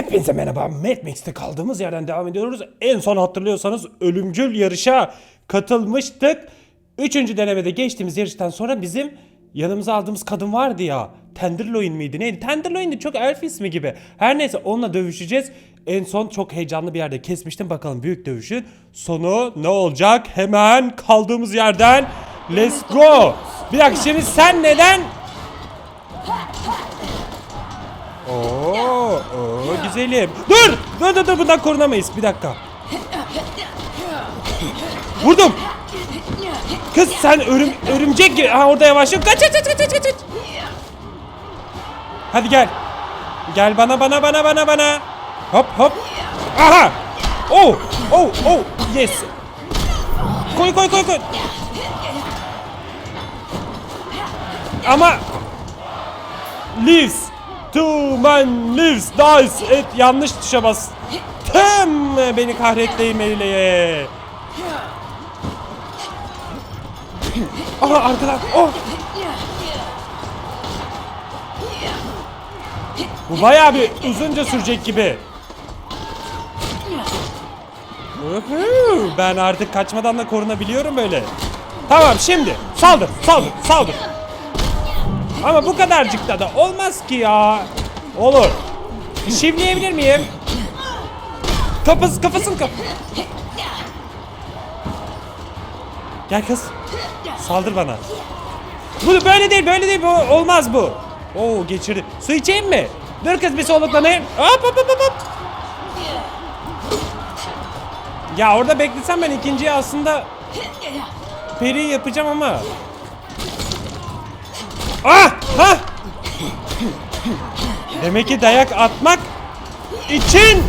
Hepinize merhaba. Mad Max'te kaldığımız yerden devam ediyoruz. En son hatırlıyorsanız ölümcül yarışa katılmıştık. Üçüncü denemede geçtiğimiz yarıştan sonra bizim yanımıza aldığımız kadın vardı ya. Tenderloin miydi neydi? Tenderloin'di çok elf ismi gibi. Her neyse onunla dövüşeceğiz. En son çok heyecanlı bir yerde kesmiştim. Bakalım büyük dövüşün sonu ne olacak? Hemen kaldığımız yerden let's go. Bir dakika şimdi sen neden Oo, oo, güzelim. Dur! Dur dur dur bundan korunamayız. Bir dakika. Vurdum. Kız sen örüm, örümcek gibi. Ha orada yavaşlık. Kaç kaç kaç kaç kaç kaç. Hadi gel. Gel bana bana bana bana bana. Hop hop. Aha. Oh oh oh yes. Koy koy koy koy. Ama Leaves. Two man leaves. Dice. Et yanlış tuşa bas. Tüm beni kahrettiğim eyleye. Aha arkadan. Oh. Bu bayağı bir uzunca sürecek gibi. Ben artık kaçmadan da korunabiliyorum böyle. Tamam şimdi saldır saldır saldır. Ama bu kadarcık da olmaz ki ya. Olur. Şivleyebilir miyim? Kafası kafasını kap. Gel kız. Saldır bana. Bu böyle değil böyle değil bu olmaz bu. Oo geçirdi. Su içeyim mi? Dur kız bir soluklanayım. Hop hop hop. hop. Ya orada beklesem ben ikinciyi aslında peri yapacağım ama. Ah! Ha! Demek ki dayak atmak için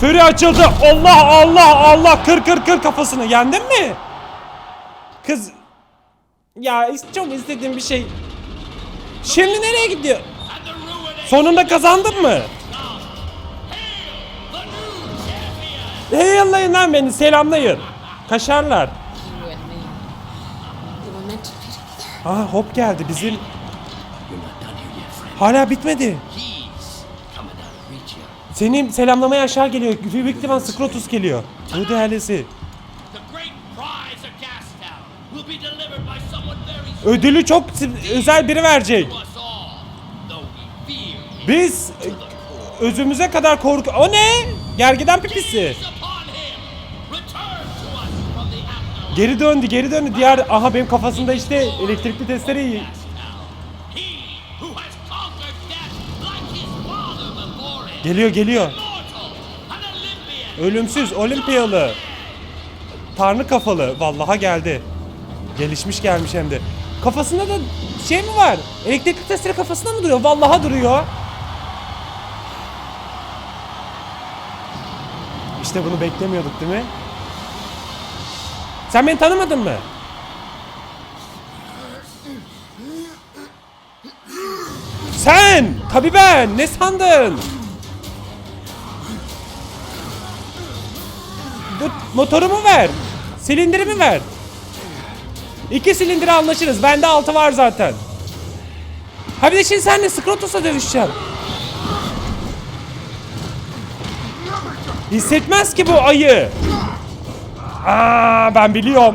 Fury açıldı. Allah Allah Allah kır kır kır kafasını. Yendin mi? Kız ya çok istediğim bir şey. Şimdi nereye gidiyor? Sonunda kazandın mı? Heyallayın lan beni selamlayın. Kaşarlar. You and me. We were meant to be together. Aa hop geldi bizim. Hala bitmedi. Senin selamlamaya aşağı geliyor. Büyük ihtimal Skrotus geliyor. Bu değerlisi. Ödülü çok özel biri verecek. Biz e, özümüze kadar korku... O ne? Gergiden pipisi. Geri döndü, geri döndü. Diğer... Aha benim kafasında işte elektrikli testere. Geliyor, geliyor. Ölümsüz, olimpiyalı. Tanrı kafalı. Vallaha geldi. Gelişmiş gelmiş hem de. Kafasında da şey mi var? Elektrikli testere kafasında mı duruyor? Vallaha duruyor. İşte bunu beklemiyorduk değil mi? Sen beni tanımadın mı? Sen! Tabii ben! Ne sandın? Dur, motorumu ver. Silindirimi ver. İki silindire anlaşırız. Bende altı var zaten. Ha bir de şimdi senle Skrotus'la dövüşeceğim. Hissetmez ki bu ayı. Aa ben biliyorum.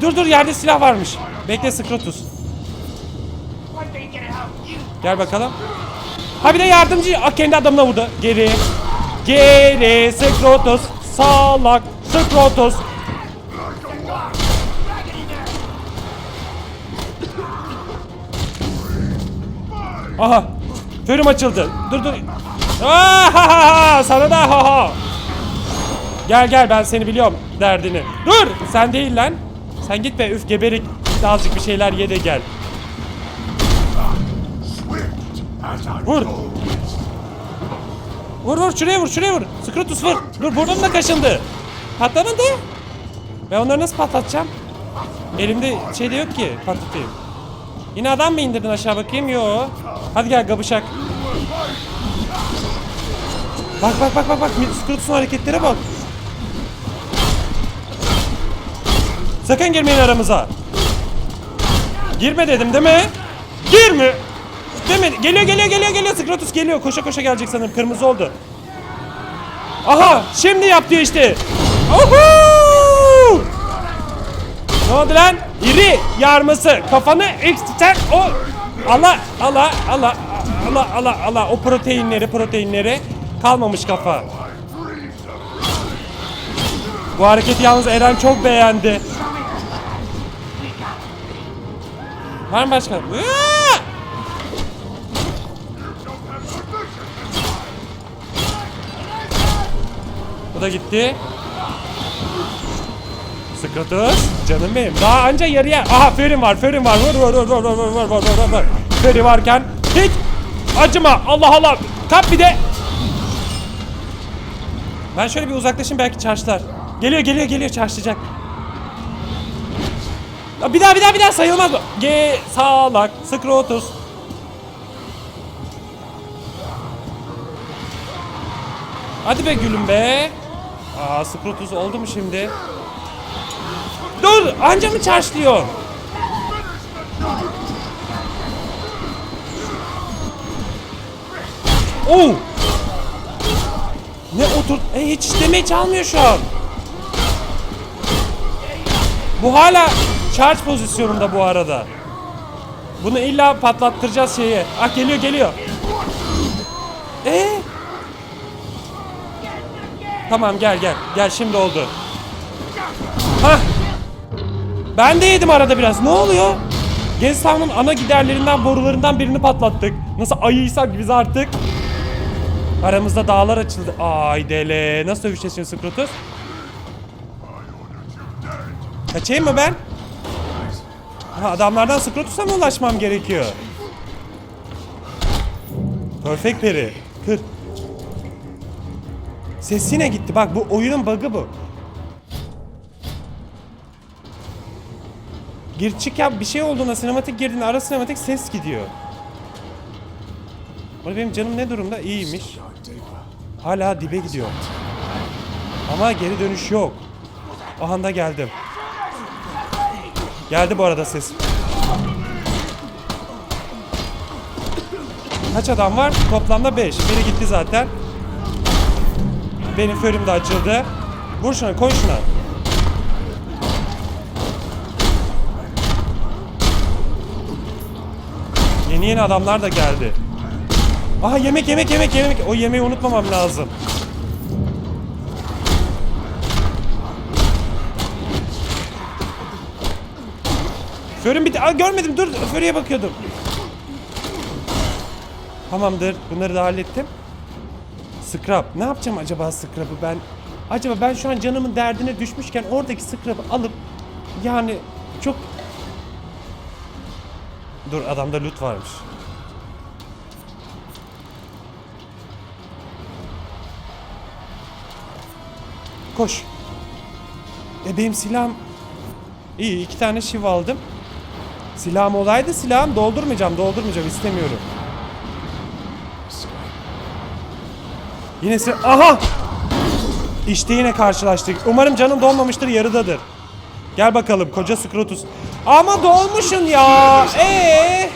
Dur dur yerde silah varmış. Bekle Skrotus. Gel bakalım. Ha bir de yardımcı. Aa, kendi adamına vurdu. Geri. Geri Skrotus. Salak Skrotus. Aha. Fırım açıldı. Dur dur. Aa, ha, ha, ha. Sana da ha ha. Gel gel ben seni biliyorum derdini. Dur sen değil lan. Sen git be üf geberik. Azıcık bir şeyler ye de gel. Vur. Vur vur şuraya vur şuraya vur. Skrotus vur. Dur burnum da kaşındı. Patlamadı. Ben onları nasıl patlatacağım? Elimde şey de yok ki patlatayım. Yine adam mı indirdin aşağı bakayım? Yo. Hadi gel gabışak. Bak bak bak bak bak. Skrotus'un hareketlere bak. Sakın girmeyin aramıza. Girme dedim değil mi? Girme. Demedi. Geliyor geliyor geliyor geliyor. Skratos geliyor. Koşa koşa gelecek sanırım. Kırmızı oldu. Aha şimdi yap diyor işte. Ohu! Ne oldu lan? İri yarması. Kafanı eksten o. Allah Allah Allah Allah Allah Allah o proteinleri proteinleri kalmamış kafa. Bu hareketi yalnız Eren çok beğendi. Var mı başka? Aa! Bu da gitti. Skratos, canım benim. Daha anca yarıya. Aha Ferin var, Ferin var. Vur vur vur vur vur vur vur vur vur vur. Feri varken hiç acıma. Allah Allah. Kap bir de. Ben şöyle bir uzaklaşayım belki çarşılar. Geliyor geliyor geliyor çarşılayacak. Bir daha bir daha bir daha sayılmaz bu. G salak Skrotus. Hadi be gülüm be. Aa Skrotus oldu mu şimdi? Dur anca mı çarşlıyor? Oo! Ne otur... E, hiç işleme çalmıyor şu an. Bu hala charge pozisyonunda bu arada. Bunu illa patlattıracağız şeye. Ah geliyor geliyor. Ee? Tamam gel gel. Gel şimdi oldu. Hah. Ben de yedim arada biraz. Ne oluyor? Genstown'un ana giderlerinden borularından birini patlattık. Nasıl ayıysak biz artık. Aramızda dağlar açıldı. Ay dele. Nasıl dövüşeceğiz şimdi? Kaçayım mı ben? Ha, adamlardan Skrotus'a mı ulaşmam gerekiyor? Perfect peri. Kır. Ses yine gitti. Bak bu oyunun bug'ı bu. Gir çık yap bir şey olduğunda sinematik girdiğinde ara sinematik ses gidiyor. Burada benim canım ne durumda? İyiymiş. Hala dibe gidiyor. Ama geri dönüş yok. O anda geldim. Geldi bu arada ses. Kaç adam var? Toplamda 5. Biri gitti zaten. Benim fırım da açıldı. Vur şuna, koy şuna. Yeni yeni adamlar da geldi. Aha yemek yemek yemek yemek. O yemeği unutmamam lazım. Fırın bitti. Aa, görmedim dur. Fırıya bakıyordum. Tamamdır. Bunları da hallettim. Scrap. Ne yapacağım acaba scrap'ı ben? Acaba ben şu an canımın derdine düşmüşken oradaki scrap'ı alıp yani çok Dur adamda loot varmış. Koş. E benim silahım İyi iki tane şiv aldım. Silahım olaydı silahım doldurmayacağım doldurmayacağım istemiyorum. Yine sil Aha! İşte yine karşılaştık. Umarım canım dolmamıştır yarıdadır. Gel bakalım koca Skrotus. Ama dolmuşsun ya. Ee?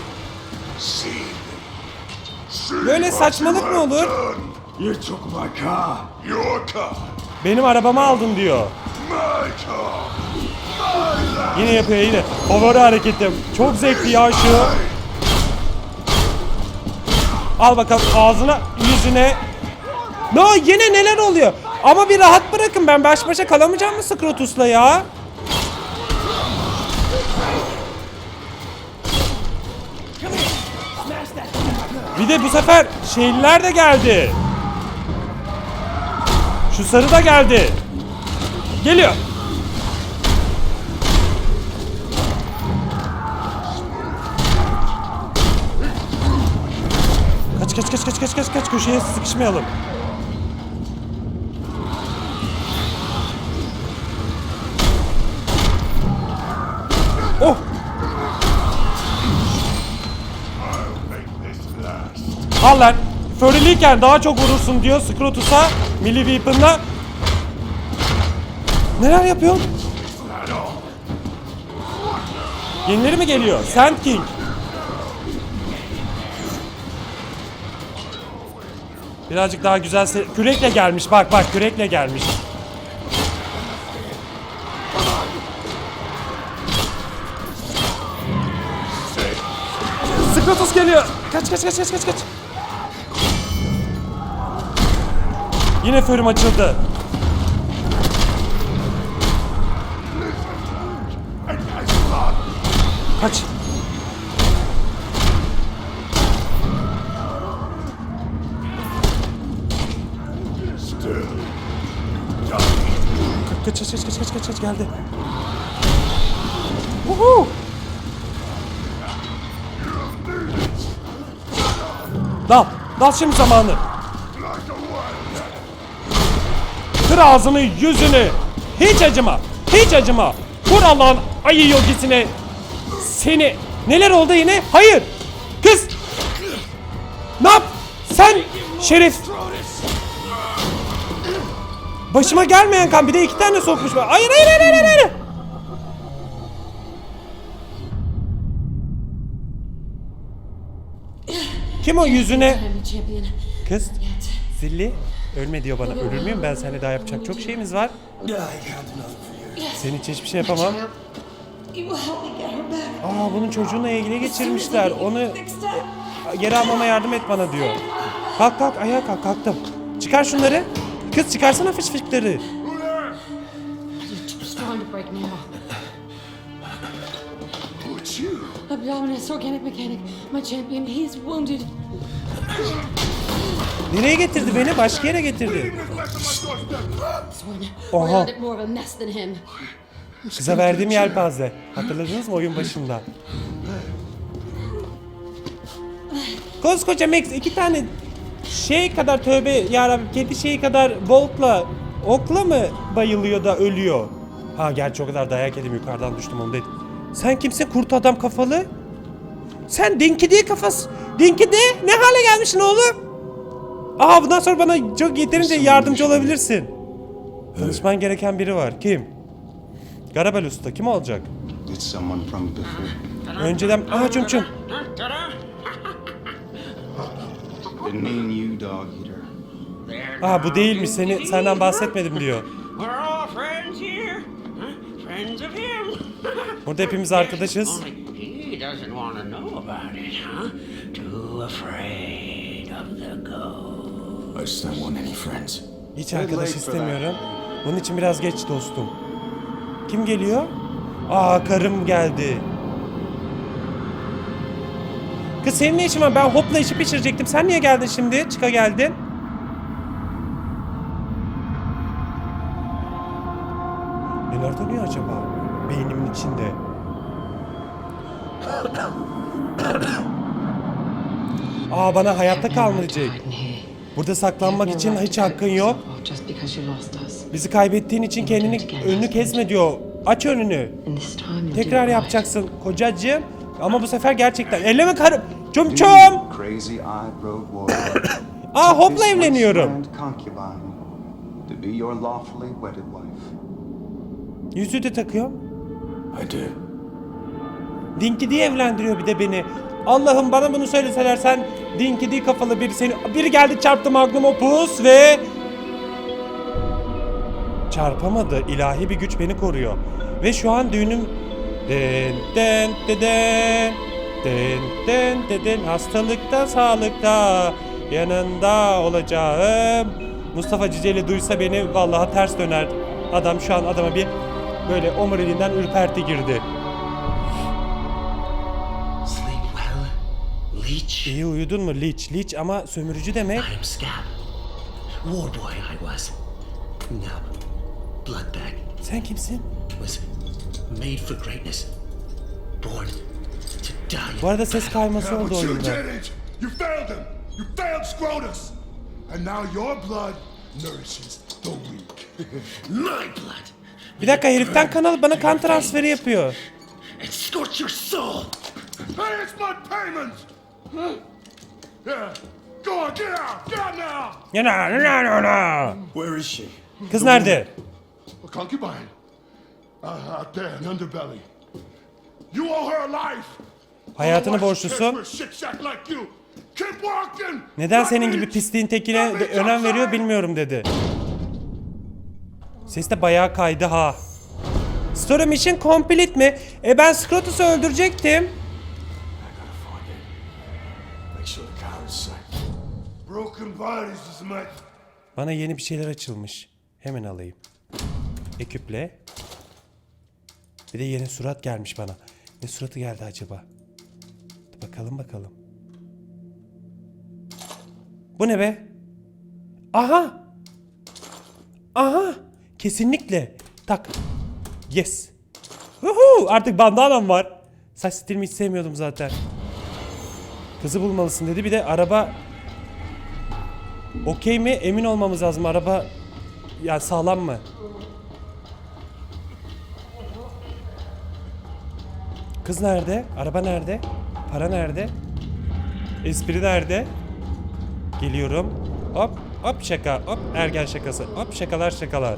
Böyle saçmalık mı olur? Benim arabamı aldın diyor. Yine yapıyor yine. Favori hareketim. Çok zevkli ya şu. Al bakalım ağzına, yüzüne. No yine neler oluyor? Ama bir rahat bırakın ben baş başa kalamayacağım mı Skrotus'la ya? Bir de bu sefer şeyliler de geldi. Şu sarı da geldi. Geliyor. Kaç kaç kaç kaç kaç kaç köşeye sıkışmayalım. Oh! Al lan. Furleyken daha çok vurursun diyor Skrotus'a. Milli Weapon'la. Neler yapıyor? Yenileri mi geliyor? Sand King. Birazcık daha güzel se- kürekle gelmiş. Bak bak kürekle gelmiş. Sıkratos geliyor. Kaç kaç kaç kaç kaç kaç. Yine fırım açıldı. Kaç. Kaç kaç kaç kaç kaç kaç geldi. Uhu. Dal. Dal şimdi zamanı. Kır ağzını yüzünü. Hiç acıma. Hiç acıma. Vur Allah'ın ayı yogisine. Seni. Neler oldu yine? Hayır. Kız. Ne yap? Sen şerif. Başıma gelmeyen kan bir de iki tane sokmuş. Hayır hayır hayır hayır hayır. Kim o yüzüne? Kız. Zilli. Ölme diyor bana. Ölür müyüm ben seninle daha yapacak çok şeyimiz var. Senin için hiçbir şey yapamam. Aa bunun çocuğunu ilgili geçirmişler. Onu geri almama yardım et bana diyor. Kalk kalk ayağa kalk kalktım. Çıkar şunları. Kız çıkarsana you? Abdominus, organic mechanic. My champion, he's wounded. Nereye getirdi beni? Başka yere getirdi. Oha. Kıza verdiğim yelpaze. Hatırladınız mı oyun başında? Koskoca Max iki tane şey kadar tövbe yarabbim kedi şeyi kadar boltla okla mı bayılıyor da ölüyor? Ha gerçi o kadar dayak yedim yukarıdan düştüm onu dedim. Sen kimsin kurt adam kafalı? Sen Dinky diye kafası. Dinky de ne hale gelmişsin oğlum? Aa bundan sonra bana çok yeterince yardımcı olabilirsin. Tanışman gereken biri var. Kim? Garabel Usta kim olacak? Önceden... Aa çum Aa bu değilmiş seni senden bahsetmedim diyor. Burada hepimiz arkadaşız. Hiç arkadaş istemiyorum. Bunun için biraz geç dostum. Kim geliyor? Aa karım geldi. Kız senin ne işin var? Ben hopla işi pişirecektim. Sen niye geldin şimdi? Çıka geldin. Neler dönüyor acaba? Beynimin içinde. Aa bana hayatta kalmayacak. Burada saklanmak için hiç hakkın yok. Bizi kaybettiğin için kendini önünü kesme diyor. Aç önünü. Tekrar yapacaksın kocacığım. Ama bu sefer gerçekten. Elleme karım. Çum çum. Aa hopla His evleniyorum. wasteland concubine to be your lawfully wedded wife. Yüzüğü de takıyor. I do. Dinky diye evlendiriyor bir de beni. Allah'ım bana bunu söyleseler sen Dinky diye kafalı biri seni... Biri geldi çarptı Magnum Opus ve... Çarpamadı. İlahi bir güç beni koruyor. Ve şu an düğünüm... Den den den den den den den den hastalıkta sağlıkta yanında olacağım. Mustafa Ciceli duysa beni vallahi ters döner. Adam şu an adama bir böyle omuriliğinden ürperti girdi. Sleep well, leech. İyi uyudun mu Leech? Leech ama sömürücü demek. I'm Scab. War boy I was. Now, Bloodbag Sen kimsin? was made for greatness. Born. Bu arada ses kayması oldu oyunda. You failed him. You failed Scrotus. And now your blood nourishes the weak. My blood. Bir dakika heriften kanal bana kan transferi yapıyor. And scorch your soul. hey, it's my payment. Yeah. Go on, get out. Get out now. Yana yana yana. Where is she? Kız nerede? A concubine. Uh, out there in the underbelly. You owe her a life. Hayatını borçlusun. Neden senin gibi pisliğin tekine önem veriyor bilmiyorum dedi. Ses de bayağı kaydı ha. Story mission complete mi? E ben Scrotus'u öldürecektim. Bana yeni bir şeyler açılmış. Hemen alayım. Eküple. Bir de yeni surat gelmiş bana. Ne suratı geldi acaba? Bakalım bakalım. Bu ne be? Aha! Aha! Kesinlikle. Tak. Yes. Huhu! Artık bandanam var. Saç stilimi hiç sevmiyordum zaten. Kızı bulmalısın dedi. Bir de araba Okey mi? Emin olmamız lazım. Araba ya sağlam mı? Kız nerede? Araba nerede? Para nerede? Espri nerede? Geliyorum. Hop hop şaka. Hop ergen şakası. Hop şakalar şakalar.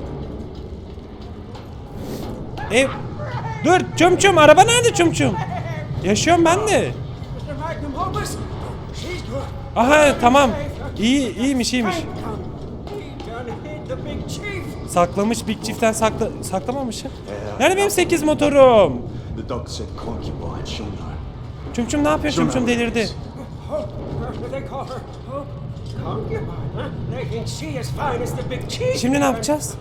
Ev. Dur çum çum araba nerede çum çum? Yaşıyorum ben de. Aha tamam. İyi iyiymiş iyiymiş. Saklamış Big Chief'ten sakla saklamamış. Nerede benim 8 motorum? Çum ne yapıyor? Çum delirdi. Şimdi ne yapacağız?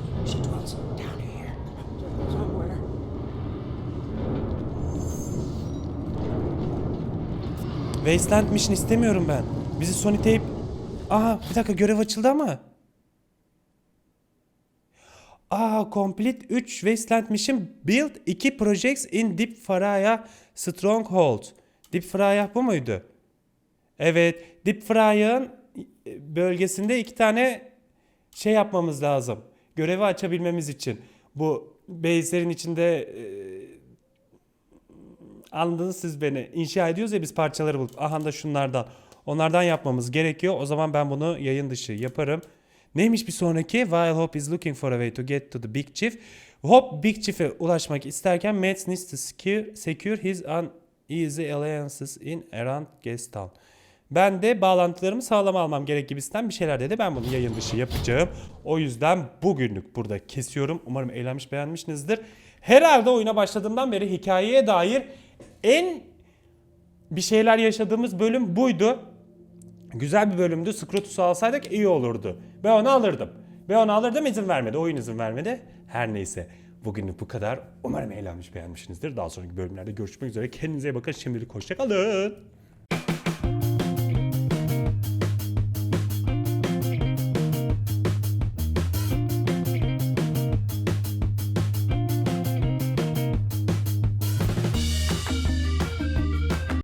Wasteland Mission istemiyorum ben. Bizi Sony Tape... Aha bir dakika görev açıldı ama. Aa complete 3 Wasteland Mission build 2 projects in Deep Fraya Stronghold. Deep Fraya bu muydu? Evet Deep Frya'nın bölgesinde iki tane şey yapmamız lazım. Görevi açabilmemiz için. Bu base'lerin içinde e, Anladınız siz beni. İnşa ediyoruz ya biz parçaları bulup. Aha da şunlardan. Onlardan yapmamız gerekiyor. O zaman ben bunu yayın dışı yaparım. Neymiş bir sonraki? While Hope is looking for a way to get to the Big Chief. Hope Big Chief'e ulaşmak isterken Matt needs to secure, his uneasy alliances in around Gastown. Ben de bağlantılarımı sağlam almam gerek gibisinden bir şeyler dedi. Ben bunu yayın dışı yapacağım. O yüzden bugünlük burada kesiyorum. Umarım eğlenmiş beğenmişsinizdir. Herhalde oyuna başladığımdan beri hikayeye dair en bir şeyler yaşadığımız bölüm buydu. Güzel bir bölümdü. Scrotus'u alsaydık iyi olurdu. Ben onu alırdım. Ben onu alırdım izin vermedi. Oyun izin vermedi. Her neyse. Bugünlük bu kadar. Umarım eğlenmiş beğenmişsinizdir. Daha sonraki bölümlerde görüşmek üzere. Kendinize iyi bakın. Şimdilik hoşçakalın.